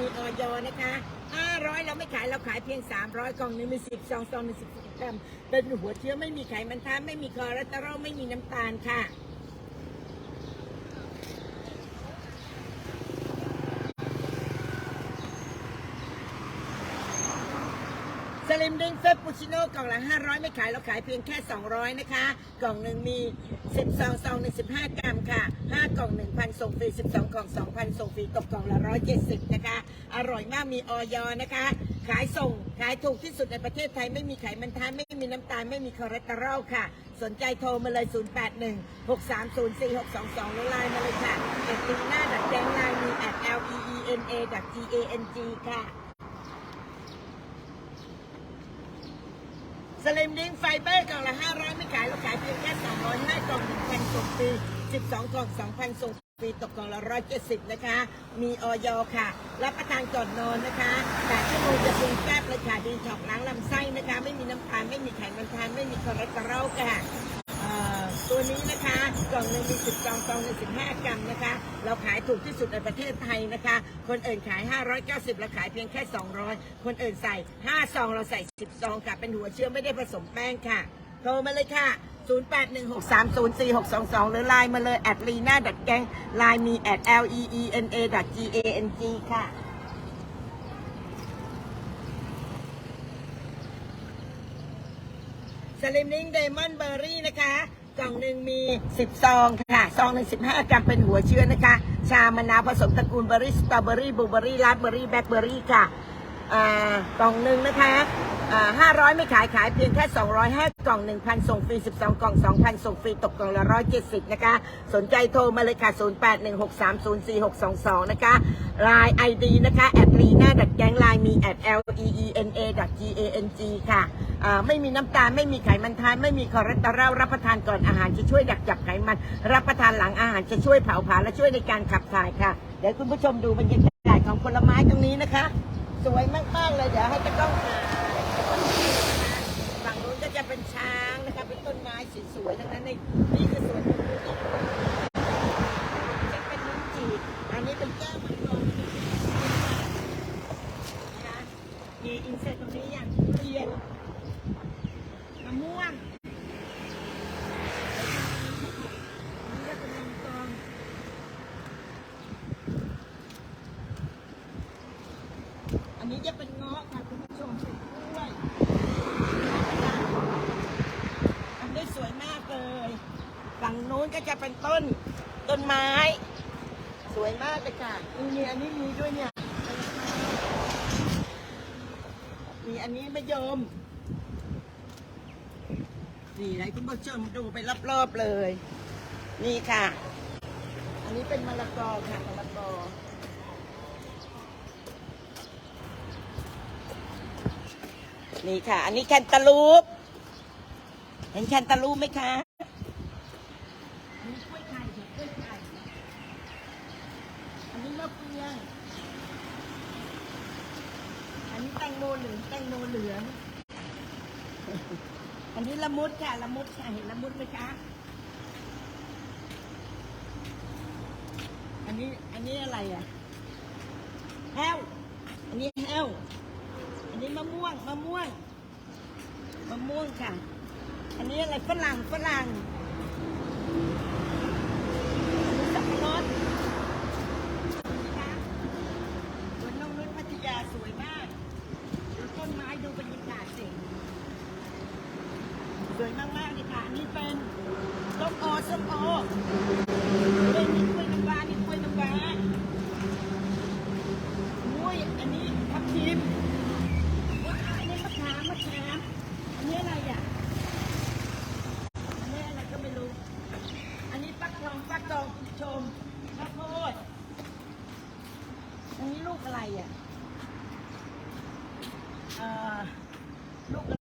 มีอ.ยนะคะ500เราไม่ขายเราขายเพียง 300 กล่องหนึงมี10ซองซองมี10กรัมเป็นหัวเชื้อไม่มีไขมันทาไม่มีคอเลสเตอรอลไม่มีน้ำตาลค่ะ สลิมดิ้งเฟปปูชิโน่กล่องละ 500 ไม่ขาย เราขายเพียงแค่ 200 นะคะ กล่องหนึ่งมี10ซองซองหนึ่ง15 กรัมค่ะ 5 กล่อง 1,000 ส่งฟรี 12 กล่อง 2,000 ส่งฟรี ตกกล่องละ 170 นะคะ อร่อยมากมีออยนะคะ ขายส่ง ขายถูกที่สุดในประเทศไทย ไม่มีไขมันทานไม่มีน้ำตาล ไม่มีคอเลสเตอรอลค่ะ สนใจโทรมาเลย 081 630 4622หรือไลน์มาเลยค่ะแอดลิงหน้าดัดแจงไลน์มี at l e e n a g a n g ค่ะ สลิมดิ้งไฟเบอร์กล่องละ 500 ไม่ขายเราขายเพียงแค่ 205กล่อง1,000ส่งฟรี12กล่อง2,000ส่งฟรีตกกล่องละ 170 นะคะ มีออยค่ะ รับประทานก่อนนอนนะคะ8ชั่วโมงจะปรุงแซ่บเลยค่ะดีท็อกล้างลำไส้นะคะ ไม่มีน้ำตาลไม่มีไขมันทานไม่มีคอเลสเตอรอลค่ะ ตัวนี้นะคะกล่องหนึงมี10กล่องกล่องหนึง15กรัมนะคะ เราขายถูกที่สุดในประเทศไทยนะคะ คนอื่นขาย 590เราขายเพียงแค่ 200 คนอื่นใส่5ซองเราใส่10ซองค่ะเป็นหัวเชื้อไม่ได้ผสมแป้งค่ะโทรมาเลยค่ะ 0816304622 หรือไลน์มาเลยแอดลีน่าดัดแกงไลน์มี at l e e n a g a n g ค่ะ สลิมลิงเดมอนเบอร์รี่นะคะ กล่องหนึ่งมี 10 ซองค่ะ ซองหนึ่ง15 กรัมเป็นหัวเชื้อนะคะ ชามะนาวผสมตระกูลเบอร์รี่สตรอเบอร์รี่บลูเบอร์รี่ราสเบอร์รี่แบล็คเบอร์รี่ค่ะอ่ากล่องหนึ่งนะคะ อ่า500ไม่ขายขายเพียงแค่200ให้กล่อง1,000ส่งฟรี12กล่อง2,000ส่งฟรีตกกล่องละ170นะคะ สนใจโทรมาเลยค่ะ0816304622นะคะไลน์ ID นะคะแอดลีน่าดัดแกงไลน์มี at l e e n a g a n g ค่ะอ่าไม่มีน้ำตาลไม่มีไขมันทาน ไม่มีคอเลสเตอรอลรับประทานก่อนอาหารจะช่วยดักจับไขมัน รับประทานหลังอาหารจะช่วยเผาผลาญและช่วยในการขับถ่ายค่ะเดี๋ยวคุณผู้ชมดูบรรยากาศของผลไม้ตรงนี้นะคะ สวยมากๆเลยเดี๋ยวให้ตะกล้องถ่าย ฝั่งนู้นก็จะเป็นช้างนะคะเป็นต้นไม้สวยๆทั้งนั้นในนี่คือสวนนกจะเป็นลิ้นจี่อันนี้เป็นแก้วมังกรนะคะมีอินเสิร์ตตรงนี้อย่างทุเรียนมะม่วงอันนี้ก็เป็นมังกร อันนี้จะเป็นเงาะค่ะคุณผู้ชมเป็นกล้วยอันนี้สวยมากเลย ฝั่ง นู้นก็จะเป็นต้นต้นไม้ สวยมากเลยค่ะมีอันนี้มีด้วยเนี่ย มีอันนี้มะยม นี่ให้คุณผู้ชมดูไปรอบๆเลย นี่ค่ะ อันนี้เป็นมะละกอค่ะมะละกอนี่ค่ะ อันนี้แคนตาลูป เห็นแคนตาลูปไหมคะมีกล้วยไข่ค่ะกล้วยไข่ อันนี้มะเฟือง อันนี้แตง โมเหลืองแตงโมเหลือง อันนี้ละมุดค่ะละมุดค่ะเห็นละมุดไหมคะ อันนี้อันนี้อะไรอะแห้วอันนี้แห้วอันนี้มะม่วงมะม่วงมะม่วงค่ะ อันนี้อะไรฝรั่งฝรั่งสับปะรดนะคะสวนนงนุชพัทยาสวยมากดูต้นไม้ดูบรรยากาศสิสวยมากๆเลยค่ะ อันนี้เป็น ส้มโอส้มโอเป็นนี่กล้วยน้ำว้านี่กล้วยน้ำว้าอุ้ยอันนี้ทับทิมว้าอันนี้มะขามมะขามอันนี้อะไรอะอันนี้อะไรก็ไม่รู้ อันนี้ฟักทองฟักทองคุณผู้ชมข้าวโพดอันนี้ลูกอะไรอะเอ่อลูก